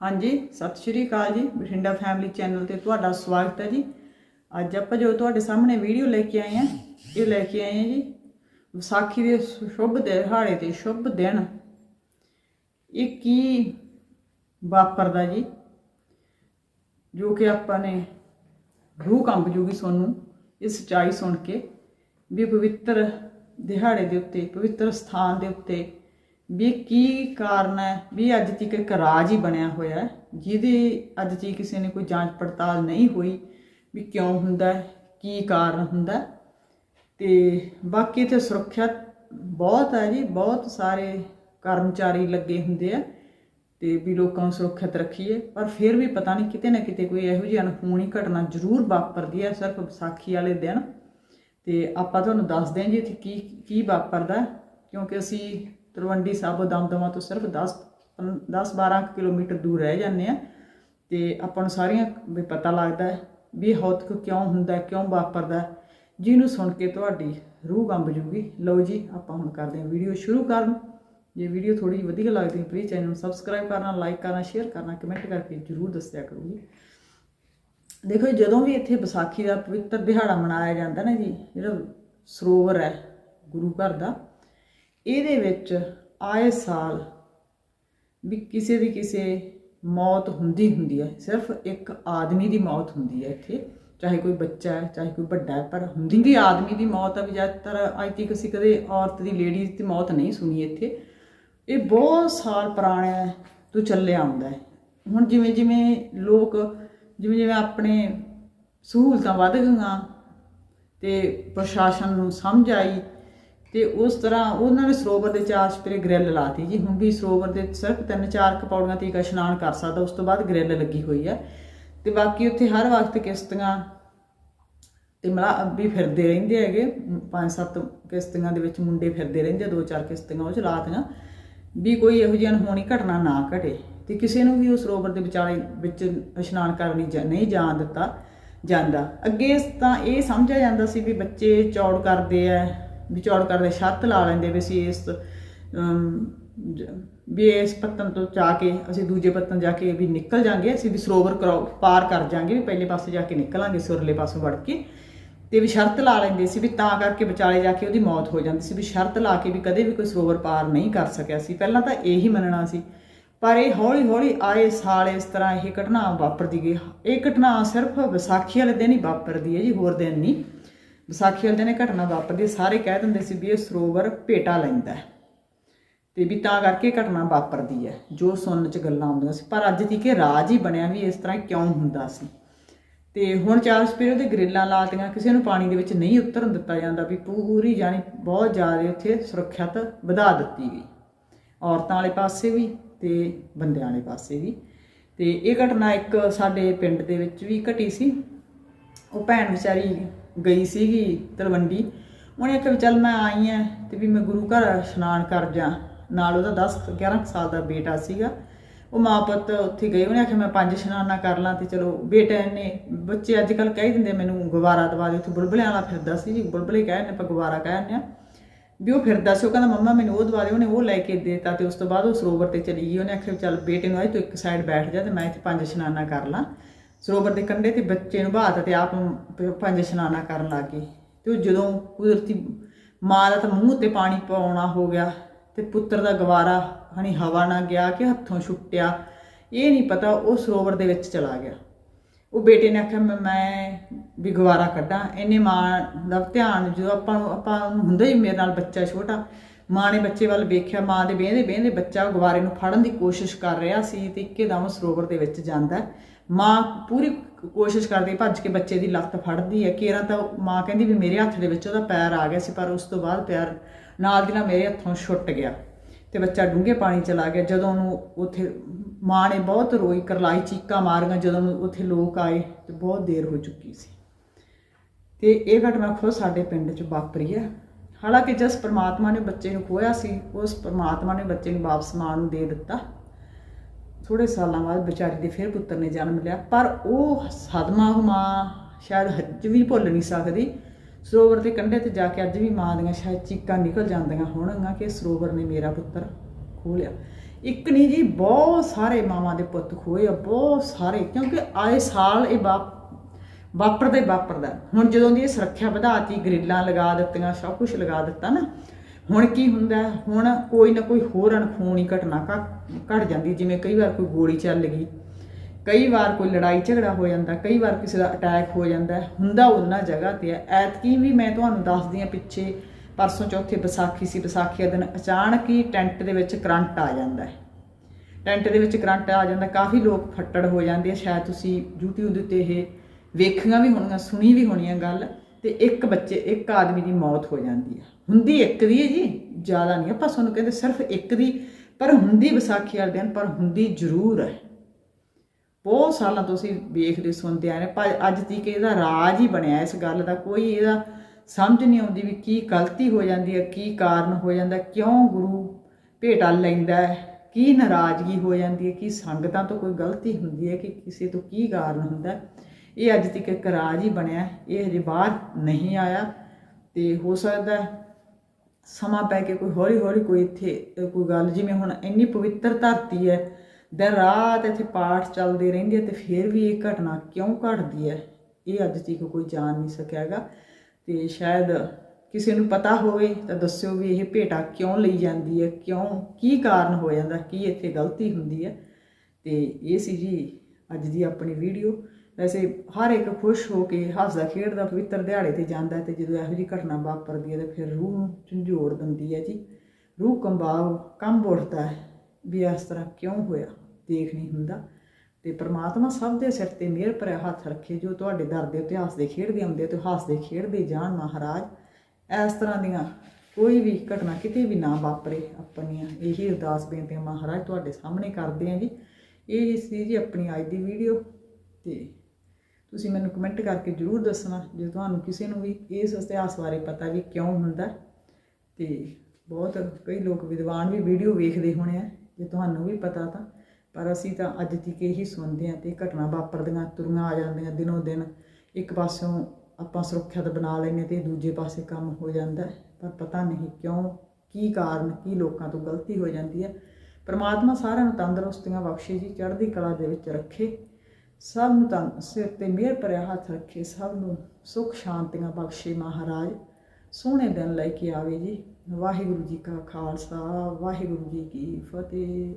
ਹਾਂਜੀ, ਸਤਿ ਸ਼੍ਰੀ ਅਕਾਲ ਜੀ, ਬਠਿੰਡਾ ਫੈਮਿਲੀ ਚੈਨਲ ਤੇ ਤੁਹਾਡਾ ਸਵਾਗਤ ਹੈ ਜੀ। ਅੱਜ ਆਪਾਂ ਜੋ ਤੁਹਾਡੇ ਸਾਹਮਣੇ ਵੀਡੀਓ ਲੈ ਕੇ ਆਏ ਹਾਂ, ਇਹ ਲੈ ਕੇ ਆਏ ਹਾਂ ਜੀ, ਵਿਸਾਖੀ ਦੇ ਸ਼ੁਭ ਦਿਹਾੜੇ ਤੇ ਸ਼ੁਭ ਦਿਨ। ਇਹ ਕੀ ਵਾਪਰਦਾ ਜੀ? ਜੋ ਕਿ ਆਪਾਂ ਨੇ ਰੂਹ ਕੰਬ ਜੂਗੀ ਸੋਨੂੰ, ਇਹ ਸਚਾਈ ਸੁਣ ਕੇ ਵੀ ਪਵਿੱਤਰ ਦਿਹਾੜੇ ਦੇ ਉੱਤੇ, ਪਵਿੱਤਰ ਸਥਾਨ ਦੇ ਉੱਤੇ ਵੀ ਕੀ ਕਾਰਨ ਹੈ ਵੀ ਅੱਜ ਤੱਕ ਇੱਕ ਰਾਜ ਹੀ ਬਣਿਆ ਹੋਇਆ ਹੈ, ਜਿਹਦੀ ਅੱਜ ਤੱਕ ਕਿਸੇ ਨੇ ਕੋਈ ਜਾਂਚ ਪੜਤਾਲ ਨਹੀਂ ਹੋਈ ਵੀ ਕਿਉਂ ਹੁੰਦਾ ਹੈ, ਕੀ ਕਾਰਨ ਹੁੰਦਾ ਹੈ। ਤੇ ਬਾਕੀ ਤੇ ਸੁਰੱਖਿਆ ਬਹੁਤ ਹੈ ਜੀ, ਬਹੁਤ ਸਾਰੇ ਕਰਮਚਾਰੀ ਲੱਗੇ ਹੁੰਦੇ ਆ ਤੇ ਵੀ ਲੋਕਾਂ ਨੂੰ ਸੁਰੱਖਿਅਤ ਰੱਖੀਏ, ਪਰ ਫਿਰ ਵੀ ਪਤਾ ਨਹੀਂ ਕਿਤੇ ਨਾ ਕਿਤੇ ਕੋਈ ਇਹੋ ਜਿਹੀ ਅਣਹੋਣੀ ਘਟਨਾ ਜ਼ਰੂਰ ਵਾਪਰਦੀ ਹੈ, ਸਿਰਫ ਵਿਸਾਖੀ ਵਾਲੇ ਦਿਨ ਤੇ ਆਪਾਂ ਤੁਹਾਨੂੰ ਦੱਸਦੇ ਹਾਂ ਜੀ ਇੱਥੇ ਕੀ ਕੀ ਵਾਪਰਦਾ ਕਿਉਂਕਿ ਅਸੀਂ ਤਲਵੰਡੀ ਸਾਬੋ ਦਮਦਮਾ ਤੋਂ ਸਿਰਫ 10 10 12 ਕਿਲੋਮੀਟਰ ਦੂਰ ਰਹਿ ਜਾਂਦੇ ਆ। ਤੇ ਆਪਾਂ ਨੂੰ ਸਾਰੀਆਂ ਵੀ ਪਤਾ ਲੱਗਦਾ ਹੈ ਵੀ ਹੌਤਕ ਕਿਉਂ ਹੁੰਦਾ ਕਿਉਂ ਵਾਪਰਦਾ ਜਿਹਨੂੰ ਸੁਣ ਕੇ ਤੁਹਾਡੀ ਰੂਹ ਕੰਬ ਜੂਗੀ। ਲਓ ਜੀ ਆਪਾਂ ਹੁਣ ਕਰਦੇ ਹਾਂ ਵੀਡੀਓ ਸ਼ੁਰੂ ਕਰਨ। ਜੇ ਵੀਡੀਓ ਥੋੜੀ ਜਿਹੀ ਵਧੀਆ ਲੱਗਦੀ ਹੈ ਪਲੀਜ਼ ਚੈਨਲ ਨੂੰ ਸਬਸਕ੍ਰਾਈਬ ਕਰਨਾ ਲਾਈਕ ਕਰਨਾ ਸ਼ੇਅਰ ਕਰਨਾ ਕਮੈਂਟ ਕਰਕੇ ਜਰੂਰ ਦੱਸਿਆ ਕਰੋ ਦੇਖੋ ਜੀ, ਜਦੋਂ ਵੀ ਇੱਥੇ ਵਿਸਾਖੀ ਦਾ ਪਵਿੱਤਰ ਦਿਹਾੜਾ ਮਨਾਇਆ ਜਾਂਦਾ ਨਾ ਜੀ ਜਿਹੜਾ ਸਰੋਵਰ ਹੈ ਗੁਰੂ ਘਰ ਦਾ ਇਹਦੇ ਵਿੱਚ ਆਏ ਸਾਲ ਵੀ ਕਿਸੇ ਦੀ ਕਿਸੇ ਮੌਤ ਹੁੰਦੀ ਹੁੰਦੀ ਹੈ। ਸਿਰਫ ਇੱਕ ਆਦਮੀ ਦੀ ਮੌਤ ਹੁੰਦੀ ਹੈ ਇੱਥੇ। ਚਾਹੇ ਕੋਈ ਬੱਚਾ ਹੈ, ਚਾਹੇ ਕੋਈ ਵੱਡਾ ਹੈ, ਪਰ ਹੁੰਦੀ ਵੀ ਆਦਮੀ ਦੀ ਮੌਤ ਹੈ ਵੀ ਜ਼ਿਆਦਾਤਰ ਅੱਜ ਤੱਕ ਅਸੀਂ ਕਦੇ ਔਰਤ ਦੀ ਲੇਡੀਜ਼ ਦੀ ਮੌਤ ਨਹੀਂ ਸੁਣੀ ਇੱਥੇ। ਇਹ ਬਹੁਤ ਸਾਲ ਪੁਰਾਣਾ ਤੋਂ ਚੱਲਿਆ ਆਉਂਦਾ ਹੈ। ਹੁਣ ਜਿਵੇਂ ਜਿਵੇਂ ਲੋਕ ਜਿਵੇਂ ਜਿਵੇਂ ਆਪਣੇ ਸਹੂਲਤਾਂ ਵੱਧ ਗਈਆਂ ਤੇ ਪ੍ਰਸ਼ਾਸਨ ਨੂੰ ਸਮਝ ਆਈ ਤੇ ਉਸ ਤਰ੍ਹਾਂ ਉਹਨਾਂ ਨੇ ਸਰੋਵਰ ਦੇ ਚਾਰ ਸਪਰੇ ਗ੍ਰਿਲ ਲਾਤੀ ਜੀ। ਹੁਣ ਵੀ ਸਰੋਵਰ ਦੇ ਸਿਰਫ ਤਿੰਨ ਚਾਰ ਕਪੌੜੀਆਂ ਤੇ ਇਸ਼ਨਾਨ ਕਰ ਸਕਦਾ ਉਸ ਤੋਂ ਬਾਅਦ ਗ੍ਰਿਲ ਲੱਗੀ ਹੋਈ ਹੈ। ਤੇ ਬਾਕੀ ਉੱਥੇ ਹਰ ਵਕਤ ਕਿਸ਼ਤੀਆਂ ਤੇ ਮਲਾ ਵੀ ਫਿਰਦੇ ਰਹਿੰਦੇ ਹੈਗੇ। ਪੰਜ ਸੱਤ ਕਿਸ਼ਤੀਆਂ ਦੇ ਵਿੱਚ ਮੁੰਡੇ ਫਿਰਦੇ ਰਹਿੰਦੇ ਆ, ਦੋ ਚਾਰ ਕਿਸ਼ਤੀਆਂ ਉਹ ਚਲਾਤੀਆਂ। ਵੀ ਕੋਈ ਇਹੋ ਜਿਹੀ ਅਣਹੋਣੀ ਘਟਨਾ ਨਾ ਘਟੇ। ਤੇ ਕਿਸੇ ਨੂੰ ਵੀ ਉਸ ਸਰੋਵਰ ਦੇ ਵਿਚਾਲੇ ਵਿੱਚ ਇਸ਼ਨਾਨ ਕਰਨ ਲਈ ਜਾ- ਨਹੀਂ ਜਾਣ ਦਿੱਤਾ ਜਾਂਦਾ। ਅੱਗੇ ਤਾਂ ਇਹ ਸਮਝਿਆ ਜਾਂਦਾ ਸੀ ਵੀ ਬੱਚੇ ਚੌੜ ਕਰਦੇ ਆ। ਵੀ ਕਰਦੇ, ਛੱਤ ਲਾ ਲੈਂਦੇ ਵੀ ਅਸੀਂ ਇਸ ਵੀ ਇਸ ਪੱਤਨ ਤੋਂ ਜਾ ਕੇ, ਅਸੀਂ ਦੂਜੇ ਪੱਤਨ ਜਾ ਕੇ ਵੀ ਨਿਕਲ ਜਾਾਂਗੇ, ਅਸੀਂ ਵੀ ਸਰੋਵਰ ਕਰੋ- ਪਾਰ ਕਰ ਜਾਾਂਗੇ, ਵੀ ਪਹਿਲੇ ਪਾਸੇ ਜਾ ਕੇ ਨਿਕਲਾਂਗੇ, ਸੁਰਲੇ ਪਾਸੋਂ ਵੜ ਕੇ। ਤੇ ਵੀ ਸ਼ਰਤ ਲਾ ਲੈਂਦੇ ਸੀ, ਵੀ ਤਾਂ ਕਰਕੇ ਵਿਚਾਲੇ ਜਾ ਕੇ ਉਹਦੀ ਮੌਤ ਹੋ ਜਾਂਦੀ ਸੀ, ਵੀ ਸ਼ਰਤ ਲਾ ਕੇ ਵੀ ਕਦੇ ਵੀ ਕੋਈ ਸਰੋਵਰ ਪਾਰ ਨਹੀਂ ਕਰ ਸਕਿਆ ਸੀ। ਪਹਿਲਾਂ ਤਾਂ ਇਹੀ ਮੰਨਣਾ ਸੀ, ਪਰ ਇਹ ਹੌਲੀ ਹੌਲੀ ਆਏ ਸਾਲ ਇਸ ਤਰ੍ਹਾਂ ਇਹ ਘਟਨਾ ਵਾਪਰਦੀ ਗਈ। ਇਹ ਘਟਨਾ ਸਿਰਫ ਵਿਸਾਖੀ ਵਾਲੇ ਦਿਨ ਹੀ ਵਾਪਰਦੀ ਹੈ ਜੀ, ਹੋਰ ਦਿਨ ਨਹੀਂ। ਵਿਸਾਖੀ ਵਾਲੇ ਦਿਨ ਇਹ ਘਟਨਾ ਵਾਪਰਦੀ ਹੈ। ਸਾਰੇ ਕਹਿ ਦਿੰਦੇ ਸੀ ਵੀ ਇਹ ਸਰੋਵਰ ਭੇਟਾ ਲੈਂਦਾ ਹੈ। ਤੇ ਵੀ ਤਾਂ ਕਰਕੇ ਘਟਨਾ ਵਾਪਰਦੀ ਹੈ। ਜੋ ਸੁਣਨ ਚ ਗੱਲਾਂ ਆਉਂਦੀਆਂ ਸੀ। ਪਰ ਅੱਜ ਤੀਕ ਇਹ ਰਾਜ ਹੀ ਬਣਿਆ ਵੀ ਇਸ ਤਰ੍ਹਾਂ ਕਿਉਂ ਹੁੰਦਾ ਸੀ। ਤੇ ਹੁਣ ਚਾਰ ਸਪੇਰੋ ਦੇ ਗ੍ਰਿਲਾਂ ਲਾਤੀਆਂ ਕਿਸੇ ਨੂੰ ਪਾਣੀ ਦੇ ਵਿੱਚ ਨਹੀਂ ਉਤਰਨ ਦਿੱਤਾ ਜਾਂਦਾ ਵੀ ਪੂਰੀ ਜਾਨੀ ਬਹੁਤ ਜ਼ਿਆਦਾ ਉੱਥੇ ਸੁਰੱਖਿਅਤ ਵਧਾ ਦਿੱਤੀ ਗਈ। ਔਰਤਾਂ ਵਾਲੇ ਪਾਸੇ ਵੀ ਤੇ ਬੰਦਿਆਂ ਵਾਲੇ ਪਾਸੇ ਵੀ। ਤੇ ਇਹ ਘਟਨਾ ਇੱਕ ਸਾਡੇ ਪਿੰਡ ਦੇ ਵਿੱਚ ਵੀ ਘਟੀ ਸੀ। ਉਹ ਭੈਣ ਵਿਚਾਰੀ ਗਈ ਸੀਗੀ ਤਲਵੰਡੀ, ਉਹਨੇ ਆਖਿਆ ਵੀ ਚੱਲ ਮੈਂ ਆਈ ਐ ਤੇ ਵੀ ਮੈਂ ਗੁਰੂ ਘਰ ਇਸ਼ਨਾਨ ਕਰ ਜਾ। ਨਾਲ ਉਹਦਾ 10 11 ਸਾਲ ਦਾ ਬੇਟਾ ਸੀਗਾ। ਉਹ ਮਾਂ ਪੁੱਤ ਉੱਥੇ ਗਏ, ਉਹਨੇ ਆਖਿਆ ਮੈਂ ਪੰਜ ਇਸ਼ਨਾਨਾਂ ਕਰ ਲਾਂ ਤੇ ਚਲੋ ਬੇਟੇ ਨੇ ਬੱਚੇ ਅੱਜ ਕੱਲ ਕਹਿ ਦਿੰਦੇ ਮੈਨੂੰ ਗਵਾਰਾ ਦਵਾ ਦੇ, ਉੱਥੇ ਬੁਲਬਲਿਆਂ ਵਾਲਾ ਫਿਰਦਾ ਸੀ ਜੀ, ਬੁਲਬੁਲੇ ਕਹਿੰਦੇ ਆਪਾਂ ਗਵਾਰਾ ਕਹਿੰਦੇ ਆ ਵੀ ਉਹ ਫਿਰਦਾ ਸੀ, ਉਹ ਕਹਿੰਦਾ ਮੰਮਾ ਮੈਨੂੰ ਉਹ ਦਵਾ ਦੇ ਉਹਨੇ ਉਹ ਲੈ ਕੇ ਦੇਤਾ ਤੇ ਉਸ ਤੋਂ ਬਾਅਦ ਉਹ ਸਰੋਵਰ ਤੇ ਚਲੀ ਗਈ, ਉਹਨੇ ਆਖਿਆ ਵੀ ਚੱਲ ਬੇਟੇ ਨੂੰ ਆਏ ਤੂੰ ਇੱਕ ਸਾਈਡ ਬੈਠ ਜਾ ਤੇ ਮੈਂ ਇੱਥੇ ਪੰਜ ਇਸ਼ਨਾਨਾਂ ਕਰ ਲਾਂ। ਸਰੋਵਰ ਦੇ ਕੰਢੇ ਤੇ ਬੱਚੇ ਨੂੰ ਬਾਹਤ ਤੇ ਆਪ ਪੰਜ ਇਸ਼ਨਾਨਾਂ ਕਰਨ ਲੱਗ। ਗਈ ਤੇ ਉਹ ਜਦੋਂ ਕੁਦਰਤੀ ਮਾਂ ਦਾ ਤਾਂ ਮੂੰਹ ਤੇ ਪਾਣੀ ਪਾਉਣਾ ਹੋ ਗਿਆ ਤੇ ਪੁੱਤਰ ਦਾ ਗਵਾਰਾ ਹਣੀ ਹਵਾ ਨਾ ਗਿਆ ਕਿ ਹੱਥੋਂ ਛੁੱਟਿਆ, ਇਹ ਨਹੀਂ ਪਤਾ ਉਹ ਸਰੋਵਰ ਦੇ ਵਿੱਚ ਚਲਾ ਗਿਆ। ਉਹ ਬੇਟੇ ਨੇ ਆਖਿਆ, ਮੈਂ ਮੈਂ ਵੀ ਗਵਾਰਾ ਕੱਢਾਂ। ਇਹਨੇ ਮਾਂ ਦਾ ਧਿਆਨ ਜਦੋਂ ਆਪਾਂ ਨੂੰ ਆਪਾਂ ਨੂੰ ਹੁੰਦਾ ਹੀ ਮੇਰੇ ਨਾਲ ਬੱਚਾ ਛੋਟਾ। ਮਾਂ ਨੇ ਬੱਚੇ ਵੱਲ ਵੇਖਿਆ, ਮਾਂ ਦੇ ਬਹਿੰਦੇ ਬਹਿੰਦੇ ਬੱਚਾ ਗਵਾਰੇ ਨੂੰ ਫੜਨ ਦੀ ਕੋਸ਼ਿਸ਼ ਕਰ ਰਿਹਾ ਸੀ ਤੇ ਇੱਕਦਮ ਸਰੋਵਰ ਦੇ ਵਿੱਚ ਜਾਂਦਾ। ਮਾਂ ਪੂਰੀ ਕੋਸ਼ਿਸ਼ ਕਰਦੀ ਭੱਜ ਕੇ ਬੱਚੇ ਦੀ ਲੱਤ ਫੜਦੀ ਹੈ। ਕੇਰਾਂ ਤਾਂ ਮਾਂ ਕਹਿੰਦੀ ਵੀ ਮੇਰੇ ਹੱਥ ਦੇ ਵਿੱਚ ਉਹਦਾ ਪੈਰ ਆ ਗਿਆ ਸੀ, ਪਰ ਉਸ ਤੋਂ ਬਾਅਦ ਪੈਰ ਨਾਲ ਦੀ ਨਾਲ ਮੇਰੇ ਹੱਥੋਂ ਛੁੱਟ ਗਿਆ ਤੇ ਬੱਚਾ ਡੂੰਘੇ ਪਾਣੀ ਚਲਾ ਗਿਆ। ਜਦੋਂ ਉਹਨੂੰ ਉੱਥੇ ਮਾਂ ਨੇ ਬਹੁਤ ਰੋਈ, ਕਰਲਾਈ ਚੀਕਾਂ ਮਾਰੀਆਂ, ਜਦੋਂ ਉੱਥੇ ਲੋਕ ਆਏ ਤੇ ਬਹੁਤ ਦੇਰ ਹੋ ਚੁੱਕੀ ਸੀ। ਤੇ ਇਹ ਘਟਨਾ ਖੁਦ ਸਾਡੇ ਪਿੰਡ 'ਚ ਵਾਪਰੀ ਹੈ। ਹਾਲਾਂਕਿ ਜਿਸ ਪਰਮਾਤਮਾ ਨੇ ਬੱਚੇ ਨੂੰ ਖੋਇਆ ਸੀ, ਉਸ ਪਰਮਾਤਮਾ ਨੇ ਬੱਚੇ ਨੂੰ ਵਾਪਸ ਮਾਂ ਨੂੰ ਦੇ ਦਿੱਤਾ। ਥੋੜੇ ਸਾਲਾਂ ਬਾਅਦ ਵਿਚਾਰੀ ਦੇ ਫਿਰ ਪੁੱਤਰ ਨੇ ਜਨਮ ਲਿਆ, ਪਰ ਉਹ ਸਦਮਾ ਉਹ ਮਾਂ ਸ਼ਾਇਦ ਅੱਜ ਵੀ ਭੁੱਲ ਨਹੀਂ ਸਕਦੀ। ਸਰੋਵਰ ਦੇ ਕੰਢੇ ਤੇ ਜਾ ਕੇ ਅੱਜ ਵੀ ਮਾਂ ਦੀਆਂ ਸ਼ਾਇਦ ਚੀਕਾਂ ਨਿਕਲ ਜਾਂਦੀਆਂ ਹੋਣਗੀਆਂ ਕਿ ਸਰੋਵਰ ਨੇ ਮੇਰਾ ਪੁੱਤਰ ਖੋਹ ਲਿਆ। ਇੱਕ ਨਹੀਂ ਜੀ, ਬਹੁਤ ਸਾਰੇ ਮਾਵਾਂ ਦੇ ਪੁੱਤ ਖੋਏ ਆ, ਬਹੁਤ ਸਾਰੇ, ਕਿਉਂਕਿ ਆਏ ਸਾਲ ਇਹ ਵਾਪ ਵਾਪਰਦੇ ਵਾਪਰਦਾ। ਹੁਣ ਜਦੋਂ ਦੀ ਇਹ ਸੁਰੱਖਿਆ ਵਧਾਤੀ, ਗ੍ਰਿਲਾਂ ਲਗਾ ਦਿੱਤੀਆਂ, ਸਭ ਕੁਝ ਲਗਾ ਦਿੱਤਾ ਨਾ ਹੁਣ ਕੀ ਹੁੰਦਾ? ਹੁਣ ਕੋਈ ਨਾ ਕੋਈ ਹੋਰ ਅਣਖੂਣੀ ਘਟਨਾ ਘ- ਘਟ ਜਾਂਦੀ, ਜਿਵੇਂ ਕਈ ਵਾਰ ਕੋਈ ਗੋਲੀ ਚੱਲ ਗਈ। ਕਈ ਵਾਰ ਕੋਈ ਲੜਾਈ ਝਗੜਾ ਹੋ ਜਾਂਦਾ, ਕਈ ਵਾਰ ਕਿਸੇ ਦਾ ਅਟੈਕ ਹੋ ਜਾਂਦਾ, ਹੁੰਦਾ ਉਹਨਾਂ ਜਗ੍ਹਾ ਤੇ ਹੈ ਐਤਕੀ ਵੀ ਮੈਂ ਤੁਹਾਨੂੰ ਦੱਸਦੀ ਹਾਂ ਪਿੱਛੇ, ਪਰਸੋਂ ਚੌਥੇ ਵਿਸਾਖੀ ਸੀ, ਵਿਸਾਖੀ ਦਾ ਦਿਨ ਅਚਾਨਕ ਹੀ ਟੈਂਟ ਦੇ ਵਿੱਚ ਕਰੰਟ ਆ ਜਾਂਦਾ ਹੈ। ਟੈਂਟ ਦੇ ਵਿੱਚ ਕਰੰਟ ਆ ਜਾਂਦਾ, ਕਾਫੀ ਲੋਕ ਫੱਟੜ ਹੋ ਜਾਂਦੇ ਆ, ਸ਼ਾਇਦ ਤੁਸੀਂ YouTube ਦੇ ਉੱਤੇ ਇਹ ਵੇਖੀਆਂ ਵੀ ਹੋਣੀਆਂ ਸੁਣੀ ਵੀ ਹੋਣੀਆਂ ਗੱਲ। ਤੇ ਇੱਕ ਬੱਚੇ, ਇੱਕ ਆਦਮੀ ਦੀ ਮੌਤ ਹੋ ਜਾਂਦੀ ਹੈ। ਹੁੰਦੀ ਇੱਕ ਦੀ ਹੈ ਜੀ, ਜ਼ਿਆਦਾ ਨਹੀਂ ਆਪਾਂ ਤੁਹਾਨੂੰ ਕਹਿੰਦੇ ਸਿਰਫ ਇੱਕ ਦੀ, ਪਰ ਹੁੰਦੀ ਵਿਸਾਖੀ ਵਾਲੇ ਦਿਨ, ਪਰ ਹੁੰਦੀ ਜ਼ਰੂਰ ਹੈ। ਬਹੁਤ ਸਾਲਾਂ ਤੋਂ ਅਸੀਂ ਵੇਖਦੇ, ਸੁਣਦੇ ਆਏ ਨੇ ਪਰ ਅੱਜ ਤੱਕ ਇਹਦਾ ਰਾਜ ਹੀ ਬਣਿਆ ਇਸ ਗੱਲ ਦਾ। ਕੋਈ ਇਹਦਾ ਸਮਝ ਨਹੀਂ ਆਉਂਦੀ ਵੀ ਕੀ ਗਲਤੀ ਹੋ ਜਾਂਦੀ ਹੈ, ਕੀ ਕਾਰਨ ਹੋ ਜਾਂਦਾ ਕਿਉਂ ਗੁਰੂ ਭੇਟਾ ਲੈਂਦਾ ਹੈ, ਕੀ ਨਾਰਾਜ਼ਗੀ ਹੋ ਜਾਂਦੀ ਹੈ, ਕੀ ਸੰਗਤਾਂ ਤੋਂ ਕੋਈ ਗਲਤੀ ਹੁੰਦੀ ਹੈ, ਕਿ ਕਿਸੇ ਤੋਂ ਕੀ ਕਾਰਨ ਹੁੰਦਾ ਇਹ ਅੱਜ ਤੱਕ ਇੱਕ ਰਾਜ ਹੀ ਬਣਿਆ ਇਹ ਹਜੇ ਬਾਹਰ ਨਹੀਂ ਆਇਆ ਤੇ ਹੋ ਸਕਦਾ ਸਮਾਂ ਪੈ ਕੇ ਕੋਈ ਹੌਲੀ ਹੌਲੀ ਕੋਈ ਇੱਥੇ ਕੋਈ ਗੱਲ, ਜਿਵੇਂ ਹੁਣ ਇੰਨੀ ਪਵਿੱਤਰ ਧਰਤੀ ਹੈ, ਦਿਨ ਰਾਤ ਇੱਥੇ ਪਾਠ ਚੱਲਦੇ ਰਹਿੰਦੇ ਆ ਤੇ ਫਿਰ ਵੀ ਇਹ ਘਟਨਾ ਕਿਉਂ ਘਟਦੀ ਹੈ? ਇਹ ਅੱਜ ਤੱਕ ਕੋਈ ਜਾਣ ਨਹੀਂ ਸਕਿਆਗਾ ਤੇ ਸ਼ਾਇਦ ਕਿਸੇ ਨੂੰ ਪਤਾ ਹੋਵੇ ਤਾਂ ਦੱਸਿਓ ਵੀ ਇਹ ਭੇਟਾ ਕਿਉਂ ਲਈ ਜਾਂਦੀ ਹੈ, ਕਿਉਂ, ਕੀ ਕਾਰਨ ਹੋ ਜਾਂਦਾ, ਕੀ ਇੱਥੇ ਗਲਤੀ ਹੁੰਦੀ ਹੈ। ਤੇ ਇਹ ਸੀ ਜੀ ਅੱਜ ਦੀ ਆਪਣੀ ਵੀਡੀਓ। ਵੈਸੇ ਹਰ ਇੱਕ ਖੁਸ਼ ਹੋ ਕੇ ਹੱਸਦਾ, ਖੇਡਦਾ, ਪਵਿੱਤਰ ਦਿਹਾੜੇ ਤੇ ਜਾਂਦਾ ਹੈ ਤੇ ਜਦੋਂ ਇਹੋ ਜਿਹੀ ਘਟਨਾ ਵਾਪਰਦੀ ਹੈ ਤੇ ਫਿਰ ਰੂਹ ਨੂੰ ਝੰਜੋੜ ਦਿੰਦੀ ਹੈ ਜੀ। ਰੂਹ ਕੰਬਾਉ ਕੰਬ ਉੱਠਦਾ ਹੈ ਵੀ ਇਸ ਤਰ੍ਹਾਂ ਕਿਉਂ ਹੋਇਆ, ਦੇਖ ਨਹੀਂ ਹੁੰਦਾ। ਤੇ ਪ੍ਰਮਾਤਮਾ ਸਭ ਦੇ ਸਿਰ ਤੇ ਮਿਹਰ ਭਰਿਆ ਹੱਥ ਰੱਖੇ, ਜੋ ਤੁਹਾਡੇ ਦਰ ਦੇ ਉੱਤੇ ਹੱਸਦੇ ਖੇਡਦੇ ਆਉਂਦੇ ਤੇ ਹੱਸਦੇ ਖੇਡਦੇ ਜਾਣ ਮਹਾਰਾਜ, ਇਸ ਤਰ੍ਹਾਂ ਦੀਆਂ ਕੋਈ ਵੀ ਘਟਨਾ ਕਿਤੇ ਵੀ ਨਾ ਵਾਪਰੇ, ਆਪਣੀਆਂ ਇਹੀ ਅਰਦਾਸ ਬੇਨਤੀਆਂ ਮਹਾਰਾਜ ਤੁਹਾਡੇ ਸਾਹਮਣੇ ਕਰਦੇ ਆਂ ਜੀ। ਇਹ ਸੀ ਜੀ ਆਪਣੀ ਅੱਜ ਦੀ ਵੀਡੀਓ ਤੇ ਤੁਸੀਂ ਮੈਨੂੰ ਕਮੈਂਟ ਕਰਕੇ ਜਰੂਰ ਦੱਸਣਾ, ਜੇ ਤੁਹਾਨੂੰ ਕਿਸੇ ਨੂੰ ਵੀ ਇਸ ਇਤਿਹਾਸ ਬਾਰੇ ਪਤਾ ਵੀ ਕਿਉਂ ਹੁੰਦਾ ਤੇ ਬਹੁਤ ਕਈ ਲੋਕ ਵਿਦਵਾਨ ਵੀ ਵੀਡੀਓ ਵੇਖਦੇ ਹੋਣੇ ਆ, ਜੇ ਤੁਹਾਨੂੰ ਵੀ ਪਤਾ ਤਾਂ। ਪਰ ਅਸੀਂ ਤਾਂ ਅੱਜ ਤੱਕ ਇਹੀ ਸੁਣਦੇ ਆ ਤੇ ਘਟਨਾ ਵਾਪਰਦੀਆਂ, ਤੁਰੀਆਂ ਆ ਜਾਂਦੀਆਂ ਦਿਨੋਂ ਦਿਨ। ਇੱਕ ਪਾਸਿਓਂ ਆਪਾਂ ਸੁਰੱਖਿਅਤ ਬਣਾ ਲੈਂਦੇ ਤੇ ਦੂਜੇ ਪਾਸੇ ਕੰਮ ਹੋ ਜਾਂਦਾ ਪਰ ਪਤਾ ਨਹੀਂ ਕਿਉਂ, ਕੀ ਕਾਰਨ, ਕੀ ਲੋਕਾਂ ਤੋਂ ਗਲਤੀ ਹੋ ਜਾਂਦੀ ਹੈ। ਪਰਮਾਤਮਾ ਸਾਰਿਆਂ ਨੂੰ ਤੰਦਰੁਸਤੀਆਂ ਬਖਸ਼ੇ ਜੀ, ਚੜ੍ਹਦੀ ਕਲਾ ਦੇ ਵਿੱਚ ਰੱਖੇ। ਸਭ ਨੂੰ ਤਾਂ ਸਿਰ ਤੇ ਮਿਹਰ ਭਰਿਆ ਹੱਥ ਰੱਖੇ, ਸਭ ਨੂੰ ਸੁਖ ਸ਼ਾਂਤੀਆਂ ਬਖਸ਼ੇ ਮਹਾਰਾਜ। ਸੋਹਣੇ ਦਿਨ ਲੈ ਕੇ ਆਵੇ ਜੀ। ਵਾਹਿਗੁਰੂ ਜੀ ਕਾ ਖਾਲਸਾ, ਵਾਹਿਗੁਰੂ ਜੀ ਕੀ ਫਤਿਹ।